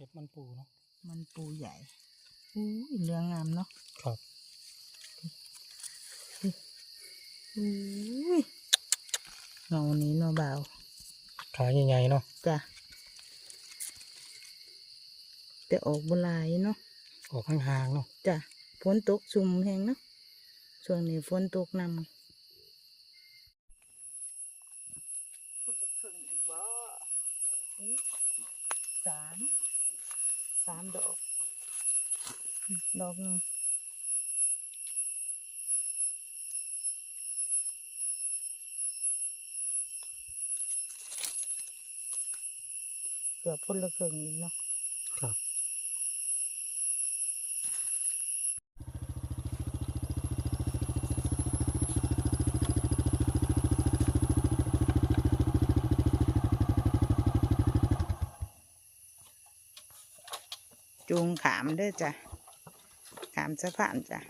เก็บมันปูเนาะมันปูใหญ่อู้ยเรืองงามเนาะครับอู้ยเงานี้เนาะเบาวขาใหญ่ๆเนาะจ้ะแต่ออกบหลายเนาะออกห่างๆเนาะจ้ะฝนตกซุ่มแหงเนาะช่วงนี้ฝนตกนำคุณจะพึ่งอีกบ่อุ๊ยสาม สามดอก ดอกหนึงเกือบพ้นละเครื่องอีกเนาะครับ จูงขามเด้อจ้ะขามสะพานจ้ะ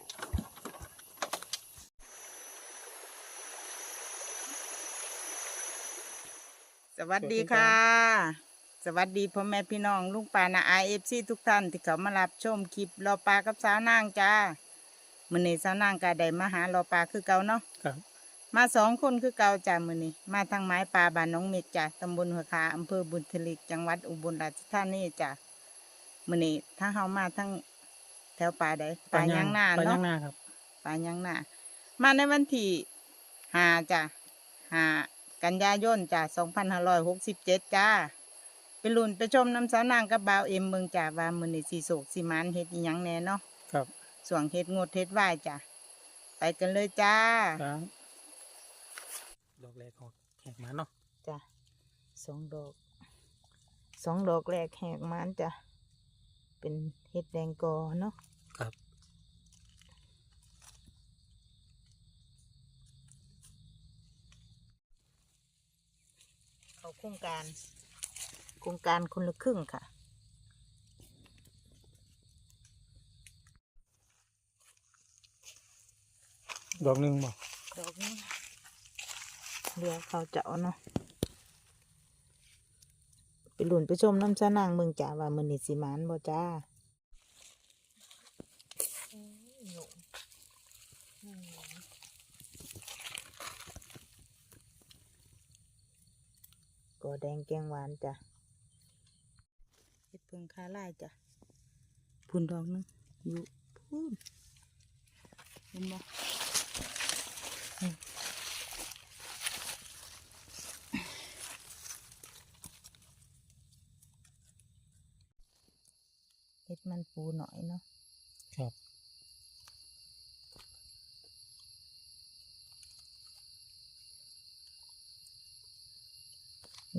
สวัสดีค่ะ สวัสดีพ่อแม่พี่น้องลุงปานาไอเอฟซีทุกท่านที่เขามารับชมคลิปรอปลากับสาวนางจ้ามื้อนี้สาวนางก็ได้มาหารอปลาคือเก่าเนาะครับ มาสองคนคือเก่าจ้ามื้อนี้มาทางไม้ปลาบ้านน้องเม็ดจ้ะตำบลหัวคาอำเภอบุญทลิกจังหวัดอุบลราชธานีจ้ะ มื้อนี้ถ้าเฮามาทั้งแถวป่าใดป่ายางนาปลาเนาะยางนาครับ ป่ายางนามาในวันที่ห้าจ้ะห้ากันยายนจ้ะสองพันห้าร้อยหกสิบเจ็ดจ้าไปลุ่นไปชมน้ำสาวนางกับบ่าวเอ็มเมืองจ้าว่ามื้อนี้สีโศกสีมันเฮ็ดอีหยังแน่เนาะ ครับส่วงเฮ็ดงดเฮ็ดไหวจ้ะ ไปกันเลยจ้า ครับดอกแรกออกแหกมาเนาะจ้ะสองดอก สองดอกแรกแหกมันจ้ะ เป็นเห็ดแดงกอเนาะครับ เขาโครงการ โครงการคนละครึ่งค่ะดอกหนึ่งบ่ดอกนี้เรือเขาเจาะเนาะไป หลุนไปชมน้ำชานางเมืองจ่าว่ามือนิสิมานบ่จ้าก็แดงแกงหวานจ้ะเห็ดเพิงคาไล่จ้ะพุ่นดอกนึงอยู่พุ่นเห็นบ่ ดมันปูหน่อยเนาะครับ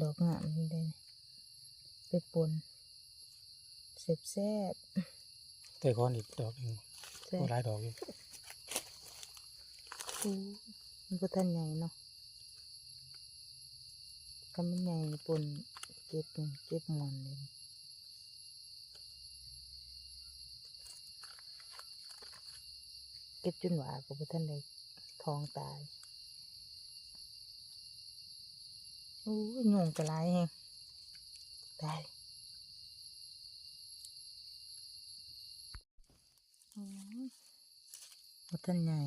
ดอกงามนี่เลยไปปนเสบแซ่บแต่ก่อนอีกดอกหนึ่งแซ่โอ้บหลายดอกอยู่อู้มันก็ท่านใหญ่เนาะกำมันใหญ่ปนเก็บนี่เก็บหมอนเลย เก็บจนหวาก็บ่ท่านได้ทองตายอู้ยยุงกระไรแฮงตายอืมบ่ท่านใหญ่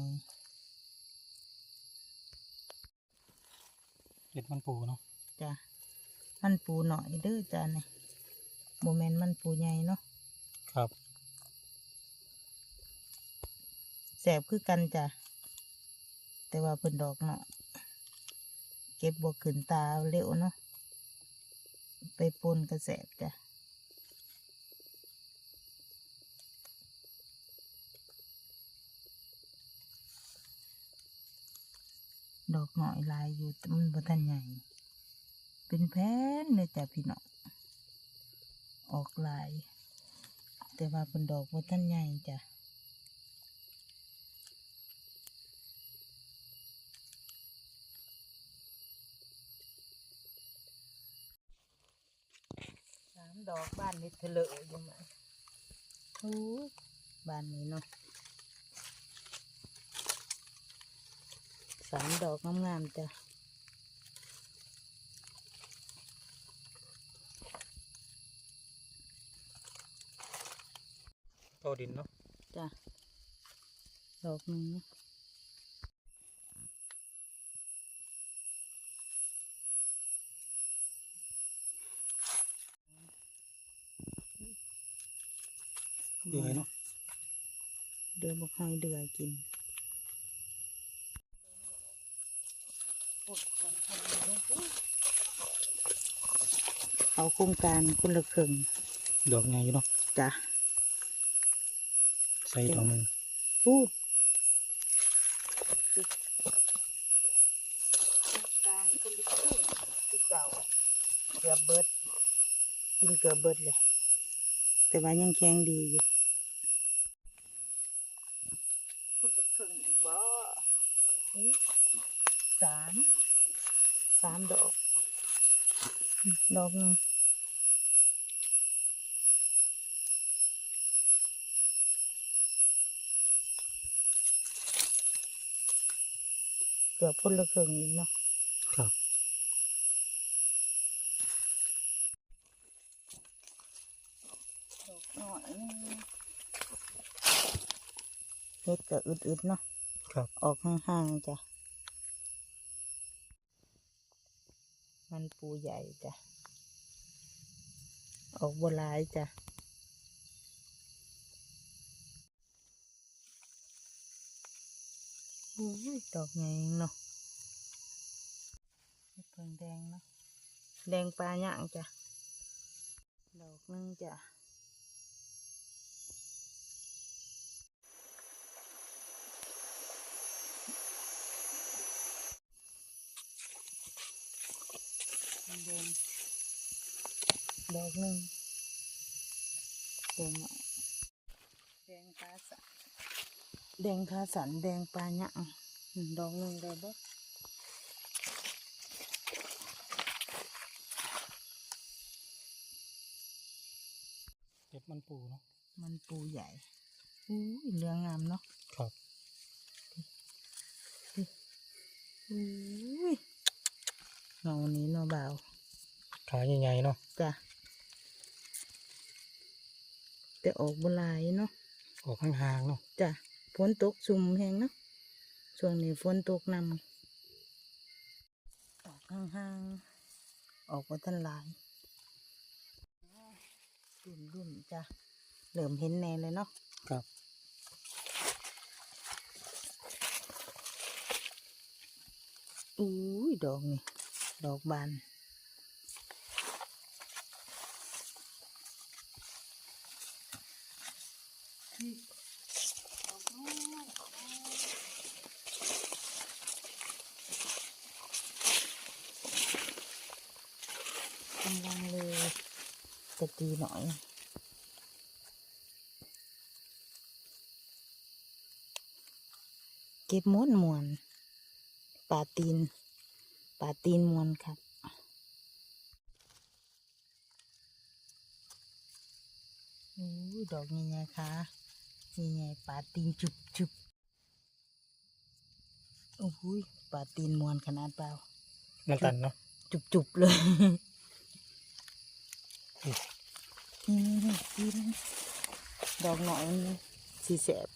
เห็ดมันปูเนาะจ้ะมันปูหน่อยเด้อจ้ะเนี่ยโมเมนมันปูใหญ่เนาะครับ แสบคือกันจ้ะ แต่ว่าเป็นดอกเนาะ เก็บบวขึ้นตาเร็วเนาะ ไปปนกระแสบจ้ะดอกหน่อยลายอยู่มันบ่ทันใหญ่ เป็นแผ่นเลยจ้ะพี่น้องออกลาย แต่ว่าเป็นดอกบ่ทันใหญ่จ้ะ ดอกบ้านนี้เถลออยู่มาโอ้ยบ้านนี้เนาะสามดอกงามๆจ้ะต่อดินเนาะจ้ะดอกหนึ่งเนาะ เดือยเนาะ เดือยบอกให้เดือยกินเอาโครงการคนละครึ่งดอกไงอยู่เนาะจ้ะใส่ดอกหนึงพูดการคนละครึ่งที่เก่าเกือบเบิดกินเกือบเบิดเลยแต่ว่ายังแข็งดีอยู่คนละครึ่งอีก บ่อุ๊ยสามสามดอกอืมดอกหนึงเกือบคนละครึ่งอีกเนาะครับดอกหน่อยนึงเฮ็ดก็อึดๆเนาะ ครับ ออกห่างๆจ้ะ มันปูใหญ่จ้ะ ออกบัวลายจ้ะอุ้ยดอกใหญ่เนาะเฮ็ดเพิ่งแดงเนาะ แดงปลาย่างจ้ะ ดอกหนึงจ้ะ แดง ดอกหนึ่งแดงหน่อยแดงขาสันแดงขาสันแดงปลาหยางอืมดอกหนึ่งได้บ่เก็บมันปูเนาะมันปูใหญ่อุ้ยเหลืองงามเนาะครับอุ้ยเงานี้เนาะเบาวขาใหญ่ๆเนาะจ้ะ แต่ออกบหลายเนาะออกห่างๆเนาะจ้ะฝนตกซุ่มแหงเนาะช่วงนี้ฝนตกนำออกห่างๆออกมาทันหลายรุ่นรุ่นๆจ้ะเริ่มเห็นแน่เลยเนาะครับอุ้ยดอกนี่ดอกบาน กำลังเลยจะตีหน่อยเก็บมดมวนป่าตีนป่าตีนมวนครับอู้ดอกใหญ่ๆค่ะ ใหญ่ๆป่าตีนจุบจุบโอ้โหยป่าตีนมวนขนาดเปล่ามันตันเนาะจุบจุบๆเลยอืมนี่นี่นี่นี่ดอกหน่อยมันสีแสบ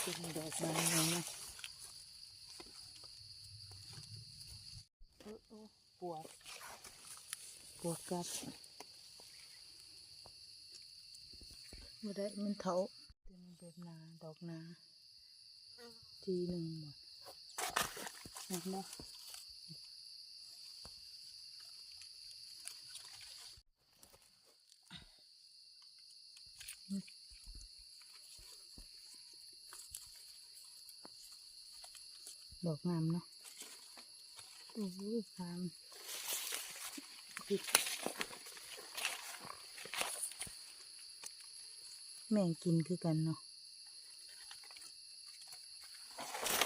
เป็นดอกบานเลยนะเออเออปวดปวดกัด ไม่ได้มันเถาเป็นแบบนาดอกนาทีหนึ่งหมดเห็นไหมดอกงามเนาะโอ้โหงามจิก แม่งกินคือกันเนาะ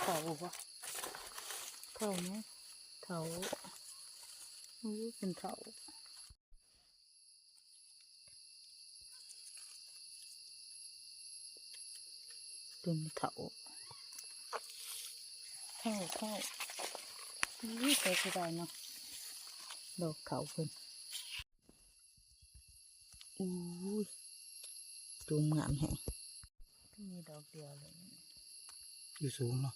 เถาปะเถาไหมเถาอู้เป็นเถาเป็นเถาเถาเถาอู้ใส่ก็ได้เนาะดอกเขาเพิ่นอู้ ยดูงามแฮงมีดอกเดียวเลยอยู่สูงเนาะ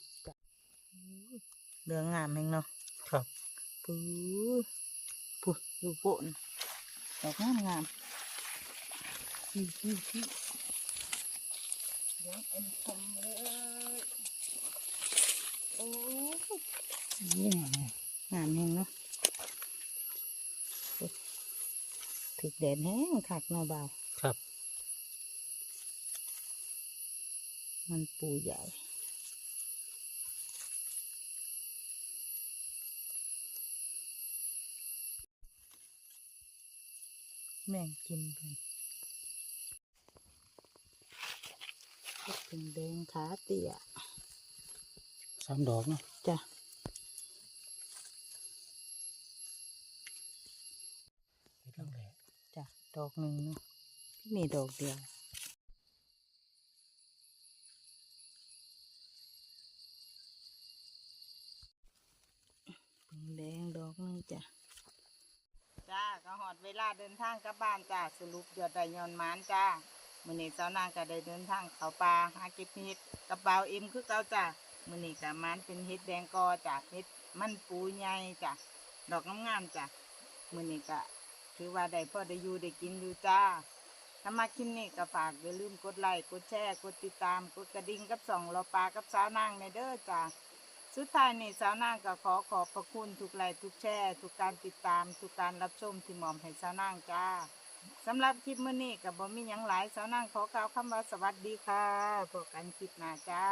เหลืองงามแฮงเนาะครับปุ้ยปุ้ยอยู่โปะนะดอกงามงามพี่พี่พี่เดี๋ยวเอ็นคมเลยโอ้ยนี่งามแฮงเนาะอุ๊ยถึกแดดแห้งคักเนาะเบาครับ มันปูใหญ่ แม่งกินเพิ่นก็เป็นแดงขาเตี่ยสามดอกเนาะจ้ะเฮ็ดลังแหลจ้ะ ดอกหนึ่งเนาะพี่มีดอกเดียว เป็นแดงดอกหนึงจ้ะ จ้าก็หอด เวลาเดินทางกลับบ้านจ้าสรุปยอดได้ยอนหมานจ้ามื้อนี้เจ้านางก็ได้เดินทางเขาป่าหาเก็บเห็ดกับบ่าเอ็มคือเก่าจ้ามื้อนี้ก็หมานเป็นเห็ดแดงกอจ้าเห็ดมันปูใหญ่จ้าดอกงามๆจ้ามื้อนี้ก็ถือว่าได้พ่อได้อยู่ได้กินอยู่จ้าถ้ามาคลิปนี้ก็ฝากอย่าลืมกดไลค์กดแชร์กดติดตามกดกระดิ่งกับส่องเราปลากับสาวนางในเด้อจ้า สุดท้ายนี่สาวนางก็ขอขอบพระคุณทุกไลค์ทุกแชร์ทุกการติดตามทุกการรับชมที่หมอมให้สาวนางจ้าสำหรับคลิปมื้อนี้ก็บ่มีหยังหลายสาวนางขอกล่าวคำว่าสวัสดีค่ะพบกันคลิปหน้าจ้า